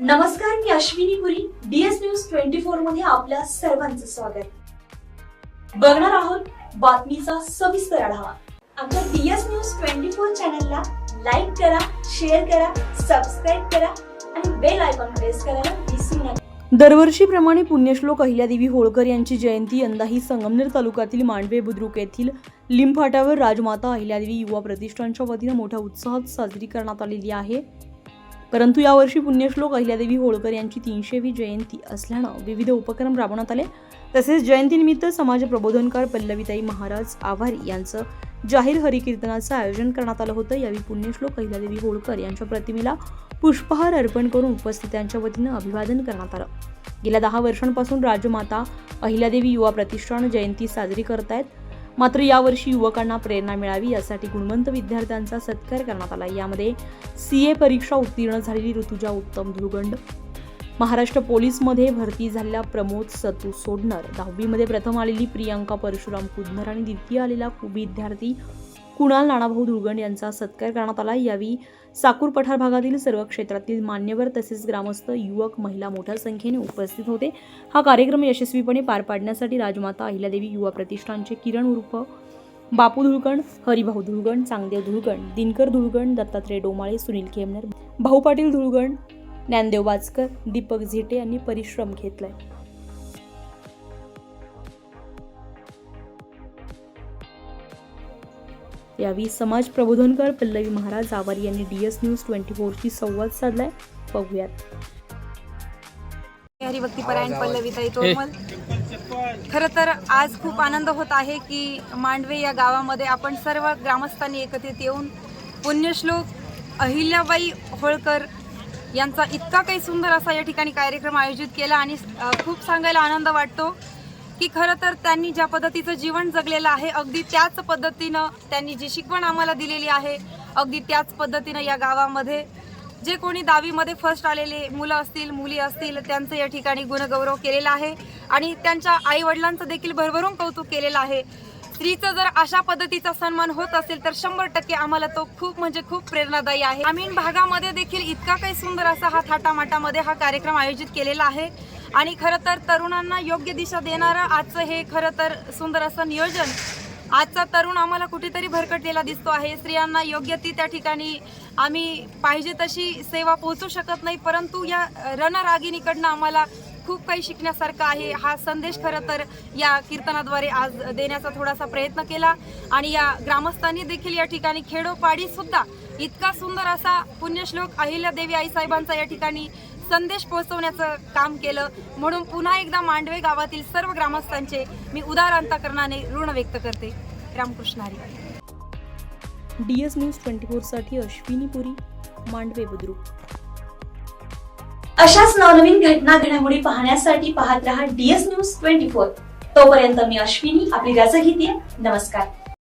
नमस्कार मी Ashwini Puri DS news twenty फोरमध्ये आपल्या सर्वांचं स्वागत. बघणार आहोत बातमीचा सविस्तर आढावा. आमच्या डीएस न्यूज ट्वेंटी फोर चॅनलला लाईक करा शेअर करा सबस्क्राईब करा आणि बेल आयकॉन प्रेस करायला विसरू नका. दरवर्षीप्रमाणे पुण्यश्लोक अहिल्यादेवी होळकर यांची जयंती यंदाही संगमनेर तालुक्यातील मांडवे बुद्रुक येथील लिंबफाट्यावर राजमाता अहिल्यादेवी युवा प्रतिष्ठानच्या वतीनं मोठ्या उत्साहात साजरी करण्यात आलेली आहे. परंतु यावर्षी पुण्यश्लोक अहिल्यादेवी होळकर यांची तीनशेवी जयंती असल्यानं विविध उपक्रम राबवण्यात आले. तसेच जयंतीनिमित्त समाज प्रबोधनकार पल्लवीताई महाराज आभारी यांचं जाहीर हरिकीर्तनाचं आयोजन करण्यात आलं होतं. यावेळी पुण्यश्लोक अहिल्यादेवी होळकर यांच्या प्रतिमेला पुष्पहार अर्पण करून उपस्थितांच्या वतीनं अभिवादन करण्यात आलं. गेल्या दहा वर्षांपासून राजमाता अहिल्यादेवी युवा प्रतिष्ठान जयंती साजरी करत आहेत मात्र यावर्षी युवकांना प्रेरणा मिळावी यासाठी गुणवंत विद्यार्थ्यांचा सत्कार करण्यात आला. यामध्ये सी ए परीक्षा उत्तीर्ण झालेली ऋतुजा उत्तम धुळगंड महाराष्ट्र पोलीसमध्ये भरती झालेला प्रमोद सतू सोडणर दहावीमध्ये प्रथम आलेली प्रियांका परशुराम कुदनर आणि द्वितीय आलेला विद्यार्थी कुणाल नानाभाऊ धुळगण यांचा सत्कार करण्यात आला. यावेळी साकूर पठार भागातील सर्व क्षेत्रातील मान्यवर तसेच ग्रामस्थ युवक महिला मोठ्या संख्येने उपस्थित होते. हा कार्यक्रम यशस्वीपणे पार पाडण्यासाठी राजमाता अहिल्यादेवी युवा प्रतिष्ठानचे किरण उर्फ बापू धुळगण हरिभाऊ धुळगण चांगदेव धुळगण दिनकर धुळगण दत्तात्रय डोमाळे सुनील खेमनर भाऊ पाटील धुळगण ज्ञानदेव वाचकर दीपक झेटे यांनी परिश्रम घेतलाय. यावेळी समाज प्रबोधनकर पल्लवी महाराज आवारी यांनी डीएस न्यूज ट्वेंटी फोरशी संवाद साधलाय. बघूयात. हरिभक्तीपरायण पल्लवीताई तोरमल खरं तर आज खूप आनंद होत आहे की मांडवे या गावामध्ये आपण सर्व ग्रामस्थांनी एकत्रित येऊन पुण्यश्लोक अहिल्याबाई होळकर यांचा इतका काही सुंदर असा या ठिकाणी कार्यक्रम आयोजित केला आणि खूप सांगायला आनंद वाटतो. की खरं तर त्यांनी ज्या पद्धतीचं जीवन जगलेलं आहे अगदी त्याच पद्धतीनं त्यांनी जी शिकवण आम्हाला दिलेली आहे अगदी त्याच पद्धतीनं या गावामध्ये जे कोणी दहावीमध्ये फर्स्ट आलेले मुलं असतील मुली असतील त्यांचं या ठिकाणी गुणगौरव केलेला आहे आणि त्यांच्या आईवडिलांचं देखील भरभरून कौतुक केलेलं आहे. स्त्रीचं जर अशा पद्धतीचा सन्मान होत असेल तर शंभर टक्के आम्हाला तो खूप म्हणजे खूप प्रेरणादायी आहे. ग्रामीण भागामध्ये देखील इतका काही सुंदर असा हा थाटामाटामध्ये हा कार्यक्रम आयोजित केलेला आहे. आणि खरं तर तरुणांना योग्य दिशा देणारं आजचं हे खरं तर सुंदर असं नियोजन आजचा तरुण आम्हाला कुठेतरी भरकटलेला दिसतो आहे. स्त्रियांना योग्य ती त्या ठिकाणी आम्ही पाहिजे तशी सेवा पोहोचू शकत नाही परंतु या रणरागिणीकडनं आम्हाला खूप काही शिकण्यासारखं आहे. हा संदेश खरं तर या कीर्तनाद्वारे आज देण्याचा थोडासा प्रयत्न केला आणि या ग्रामस्थांनी देखील या ठिकाणी खेडोपाडी सुद्धा इतका सुंदर असा पुण्यश्लोक अहिल्यादेवी आईसाहेबांचा या ठिकाणी संदेश पोहोचवण्याचं काम केलं. म्हणून पुन्हा एकदा मांडवे गावातील सर्व ग्रामस्थांचे मी उदार अंतकरणाने ऋण व्यक्त करते. Ramkrishna Hari. DS news twenty फोरसाठी Ashwini Puri Mandave Budruk. अशाच नवनवीन घटना घडामोडी पाहण्यासाठी पाहत रहा डीएस न्यूज ट्वेंटी फोर. तोपर्यंत मी अश्विनी आपली रजा घेते. नमस्कार.